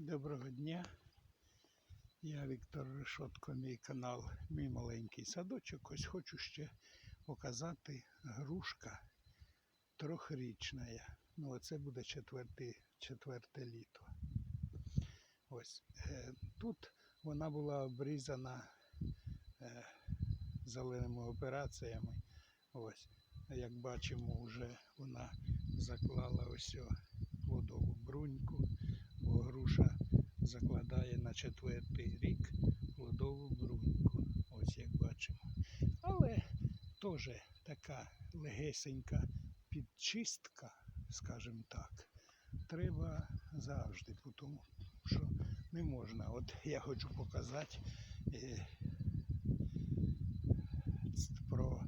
Доброго дня. Я Віктор Решотко, мій канал, мій маленький садочок. Ось хочу ще показати грушка трьохрічна. Ну, оце буде четверте, четверте літо. Ось е, тут вона була обрізана е, зеленими операціями. Ось, як бачимо, вже вона заклала ось о плодову бруньку, груша закладає на четвертий рік плодову бруньку. Ось як бачимо. Але теж така легесенька підчистка, скажімо так, треба завжди, тому що не можна. От я хочу показати е, про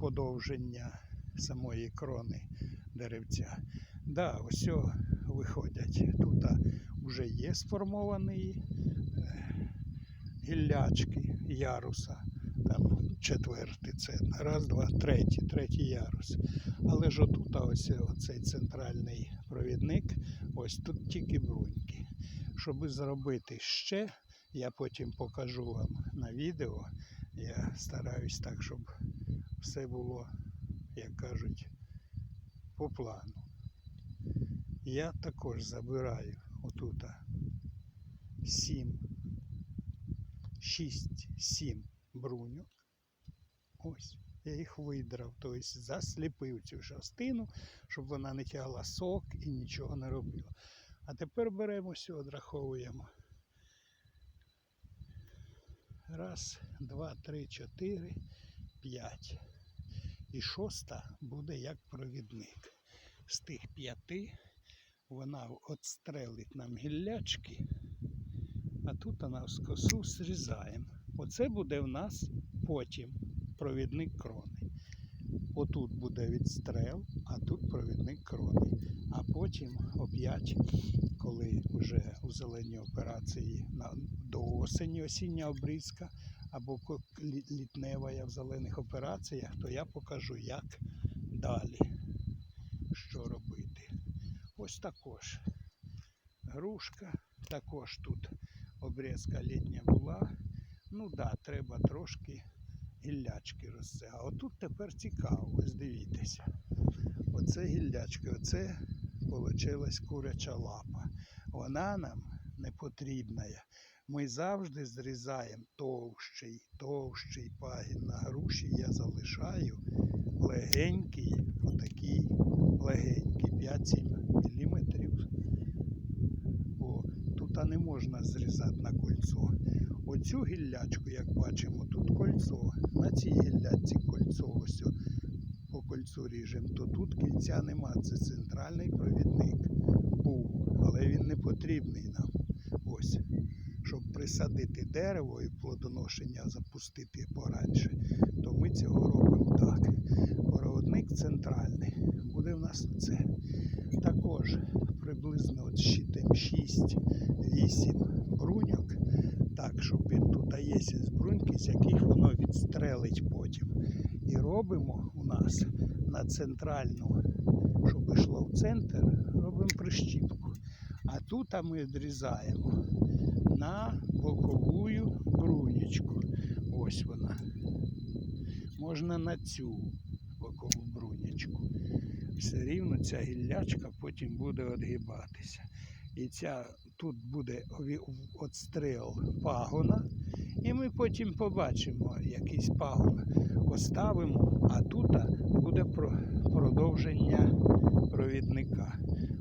подовження самої крони деревця. Да, ось виходять. Тут вже є сформовані е, гіллячки яруса. Там четвертий це раз, два, третій, третій ярус. Але ж отут ось оцей центральний провідник, ось тут тільки бруньки. Щоб зробити ще, я потім покажу вам на відео. Я стараюсь так, щоб все було, як кажуть, по плану. Я також забираю отут 7, 6, 7 бруньок. Ось. Я їх видрав, тобто засліпив цю частину, щоб вона не тягла сок і нічого не робила. А тепер беремо все, одраховуємо. Раз, два, три, чотири, п'ять. І шоста буде як провідник. З тих п'яти вона отстрелить нам гіллячки, а тут вона з косу зрізаємо. Оце буде в нас потім провідник крони. Отут буде відстрел, а тут провідник крони. А потім оп'ять, коли вже у зеленій операції до осені осіння обрізка або літнева я в зелених операціях, то я покажу, як далі. Ось також грушка, також тут обрізка літня була. Ну да, треба трошки гіллячки росте. А отут тепер цікаво, ось дивіться. Оце гіллячки, оце получилась куряча лапа. Вона нам не потрібна. Ми завжди зрізаємо товщий, товщий пагін на груші. Я залишаю легенький, отакий легенький, 5-7 міліметрів. Бо тут не можна зрізати на кольцо. Оцю гіллячку, як бачимо, тут кольцо. На цій гіллячці кольцо ось по кольцу ріжемо, то тут кільця нема. Це центральний провідник був, але він не потрібний нам. Ось. Щоб присадити дерево і плодоношення запустити пораньше, то ми цього робимо так. Проводник центральний. Буде в нас це. Також приблизно от щитим 6-8 бруньок, так, щоб він тут є з бруньки, з яких воно відстрелить потім. І робимо у нас на центральну, щоб йшло в центр, робимо прищіпку. А тут ми відрізаємо на боковую брунечку. Ось вона. Можна на цю бокову брунечку. Все рівно ця гіллячка потім буде відгибатися. І ця тут буде отстрел пагона, і ми потім побачимо якийсь пагон поставимо, а тут буде продовження провідника.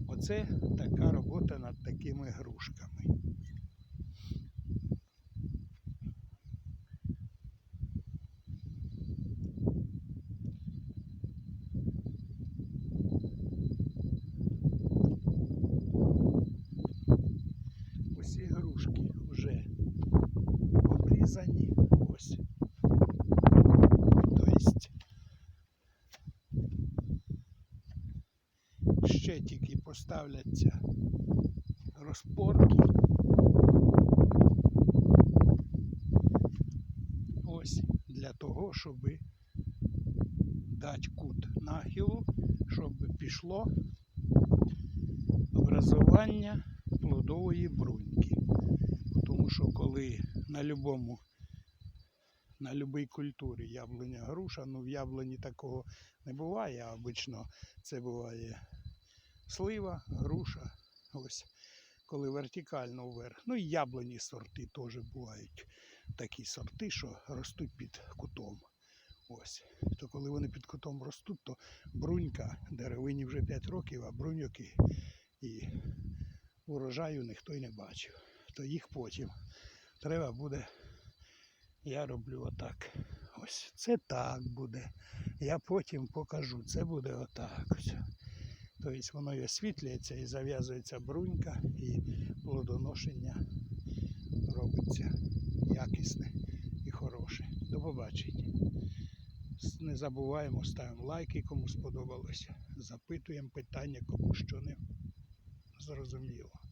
Оце така робота над такими грушками. Грушки вже обрізані. Ось. Тобто ще тільки поставляться розпорки. Ось для того, щоб дати кут нахилу, щоб пішло образування плодової бруньки. Тому що коли на любому, на любій культурі яблуня груша, ну в яблуні такого не буває, а обично це буває слива, груша. Ось коли вертикально вверх. Ну і яблуні сорти теж бувають такі сорти, що ростуть під кутом. Ось. То коли вони під кутом ростуть, то брунька деревині вже 5 років, а бруньоки і урожаю ніхто й не бачив. То їх потім треба буде. Я роблю отак. Ось це так буде. Я потім покажу. Це буде отак. Ось. Тобто воно і освітлюється і зав'язується брунька, і плодоношення робиться якісне і хороше. До побачення. Не забуваємо, ставимо лайки, кому сподобалося. Запитуємо питання, кому що не зрозуміло.